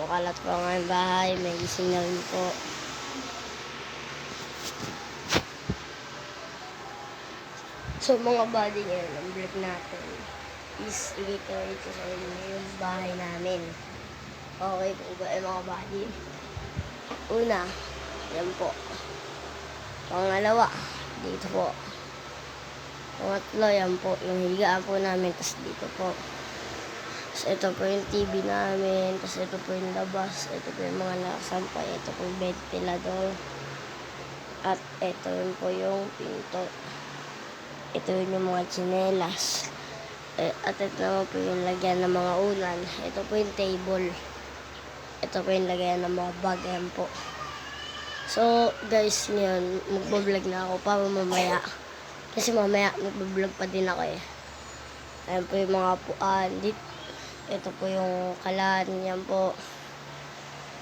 Makalat po ang aming bahay. May gising na rin po. So mga buddy ngayon, ang vlog natin is i-carry ko sa inyo yung bahay namin. Okay po ba eh, mga buddy? Una, yan po. Pangalawa, dito po. Pangatlo, yan po. Yung higaan po namin, tas dito po. Tapos ito po yung TV namin. Tapos ito po yung labas. Ito po yung mga nakasampay. Ito po yung ventilador. At ito yun po yung pinto. Ito yun yung mga tsinelas. Eh, at ito po yung lagyan ng mga unan. Ito po yung table. Ito po yung lagyan ng mga bag. Ayan po. So, guys, ngayon, magbablog na ako pa mamaya. Kasi mamaya, magbablog pa din ako eh. Ayan po yung mga puan. Dit, ito po yung kalan. Yan po.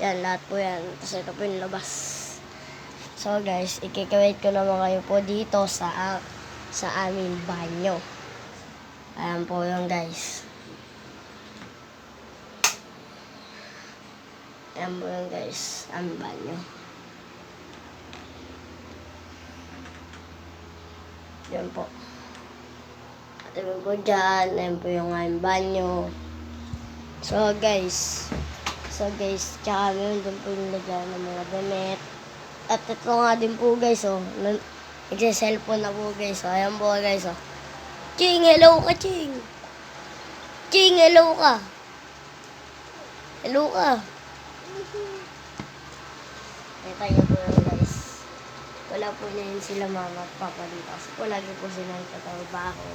Yan, lahat po yan. Tapos ito po yung labas. So, guys, ikikawait ko naman kayo po dito sa sa aming banyo. Ayan po yung guys. Ayan po yung guys, aming banyo. Yan po. At yun po dyan. Yan po yung aming banyo. So, guys. So, guys. Tsaka meron din po yung lagyan ng mga damit. At ito nga din po, guys, oh. Nagsa-cellphone na po, guys. Oh. Ayan po, guys, oh. Ching, hello ka, Ching. Ching, hello ka. Hello ka. Kita niyo po yun, guys. Wala po na yun sila mama at papa dito. Kasi po lagi po sila nagtatrabaho.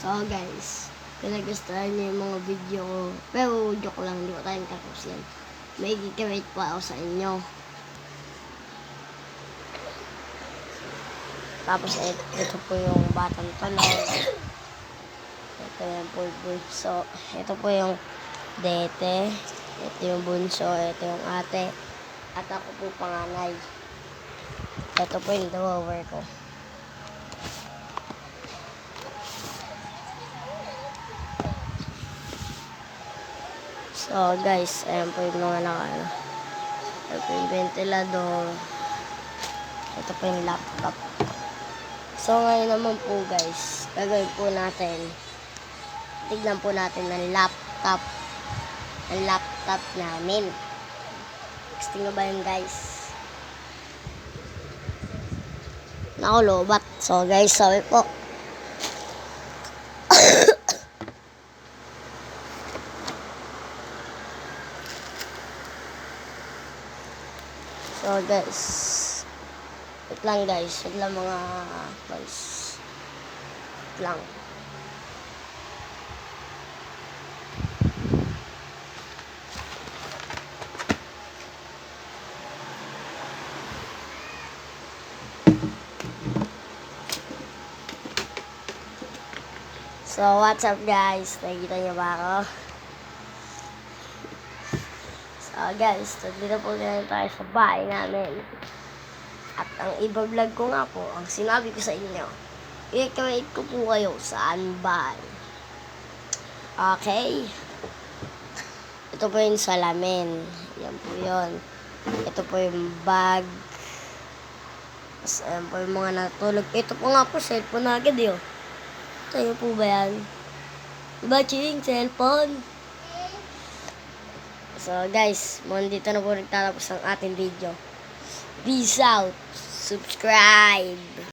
So guys, kung nagustuhan niyo yung mga video ko, pero joke lang, hindi ko tayo tapos yan. May gigamit po ako sa inyo. Tapos ito, ito po yung batang tanong. Ito yung pulpul. So, ito po yung dete. Ito yung bunso. Ito yung ate. At ako po panganay. Ito po yung drawer ko. So guys, ayan po yung mga naka ano. Ito po yung ventilador. Ito po yung laptop. So ngayon naman po guys, gagawin po natin. Tignan po natin ng laptop. Ang laptop namin. Gusto nyo ba yun guys? Naku, lobat. So guys, sabi po. So guys, wait lang guys, wait lang mga guys. Wait lang. So, what's up guys? Nakikita niyo ba ako? So, guys, dito po ngayon tayo sa bahay namin. At ang iba-vlog ko nga po, ang sinabi ko sa inyo, i-create ko po kayo sa aming bahay. Okay? Ito po yung salamin. Yan po yun. Ito po yung bag. Tapos, ayan po yung mga natulog. Ito po nga po, cellphone na agad yun. Sa'yo po ba yan? Diba? Cellphone? So, guys, muna dito na po nagtatapos ang ating video. Peace out! Subscribe!